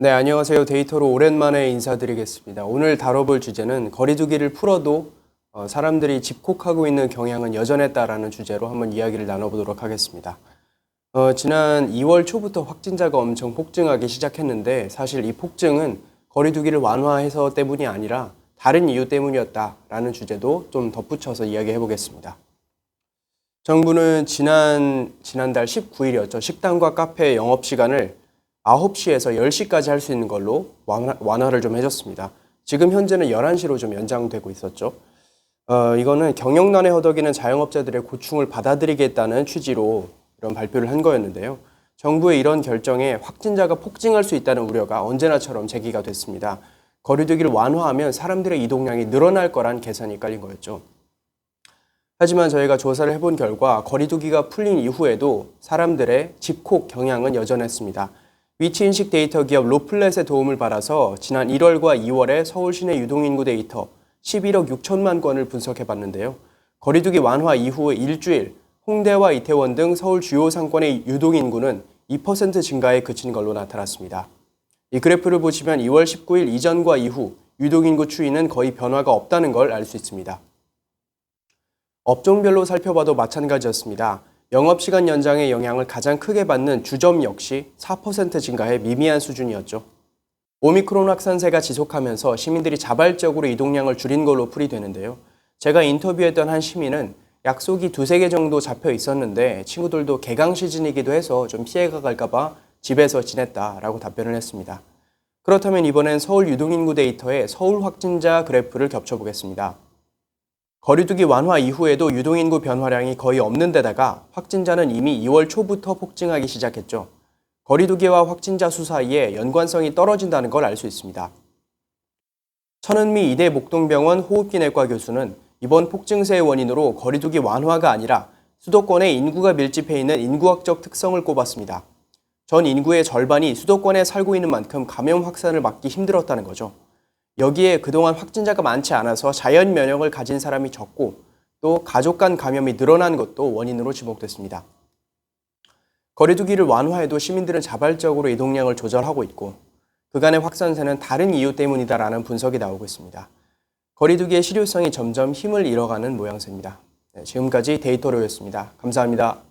네, 안녕하세요. 데이터로 오랜만에 인사드리겠습니다. 오늘 다뤄볼 주제는 거리두기를 풀어도 어, 사람들이 집콕하고 있는 경향은 여전했다라는 주제로 한번 이야기를 나눠보도록 하겠습니다. 어, 지난 2월 초부터 확진자가 엄청 폭증하기 시작했는데 사실 이 폭증은 거리두기를 완화해서 때문이 아니라 다른 이유 때문이었다라는 주제도 좀 덧붙여서 이야기해 보겠습니다. 정부는 지난 지난달 19일이었죠. 식당과 카페 영업 시간을 9시에서 10시까지 할 수 있는 걸로 완화, 완화 를 좀 해줬습니다. 지금 현재는 11시로 좀 연장되고 있었죠. 어, 이거는 경영난에 허덕이는 자영업자들의 고충을 받아들이겠다는 취지로 이런 발표를 한 거였는데요. 정부의 이런 결정에 확진자가 폭증할 수 있다는 우려가 언제나처럼 제기가 됐습니다. 거리두기를 완화하면 사람들의 이동량이 늘어날 거란 계산이 깔린 거였죠. 하지만 저희가 조사를 해본 결과 거리두기가 풀린 이후에도 사람들의 집콕 경향은 여전했습니다. 위치인식 데이터 기업 로플렛의 도움을 받아서 지난 1월과 2월에 서울 시내 유동인구 데이터 11억 6천만 건을 분석해 봤는데요. 거리두기 완화 이후 일주일 홍대와 이태원 등 서울 주요 상권의 유동인구는 2% 증가에 그친 걸로 나타났습니다. 이 그래프를 보시면 2월 19일 이전과 이후 유동인구 추이는 거의 변화가 없다는 걸 알 수 있습니다. 업종별로 살펴봐도 마찬가지였습니다. 영업시간 연장의 영향을 가장 크게 받는 주점 역시 4% 증가해 미미한 수준이었죠. 오미크론 확산세가 지속하면서 시민들이 자발적으로 이동량을 줄인 걸로 풀이되는데요. 제가 인터뷰했던 한 시민은 약속이 두세 개 정도 잡혀 있었는데 친구들도 개강 시즌이기도 해서 좀 피해가 갈까봐 집에서 지냈다라고 답변을 했습니다. 그렇다면 이번엔 서울 유동인구 데이터에 서울 확진자 그래프를 겹쳐보겠습니다. 거리두기 완화 이후에도 유동인구 변화량이 거의 없는 데다가 확진자는 이미 2월 초부터 폭증하기 시작했죠. 거리두기와 확진자 수 사이에 연관성이 떨어진다는 걸 알 수 있습니다. 천은미 이대 목동병원 호흡기내과 교수는 이번 폭증세의 원인으로 거리두기 완화가 아니라 수도권에 인구가 밀집해 있는 인구학적 특성을 꼽았습니다. 전 인구의 절반이 수도권에 살고 있는 만큼 감염 확산을 막기 힘들었다는 거죠. 여기에 그동안 확진자가 많지 않아서 자연 면역을 가진 사람이 적고 또 가족 간 감염이 늘어난 것도 원인으로 지목됐습니다. 거리두기를 완화해도 시민들은 자발적으로 이동량을 조절하고 있고 그간의 확산세는 다른 이유 때문이다라는 분석이 나오고 있습니다. 거리두기의 실효성이 점점 힘을 잃어가는 모양새입니다. 네, 지금까지 데이터로였습니다. 감사합니다.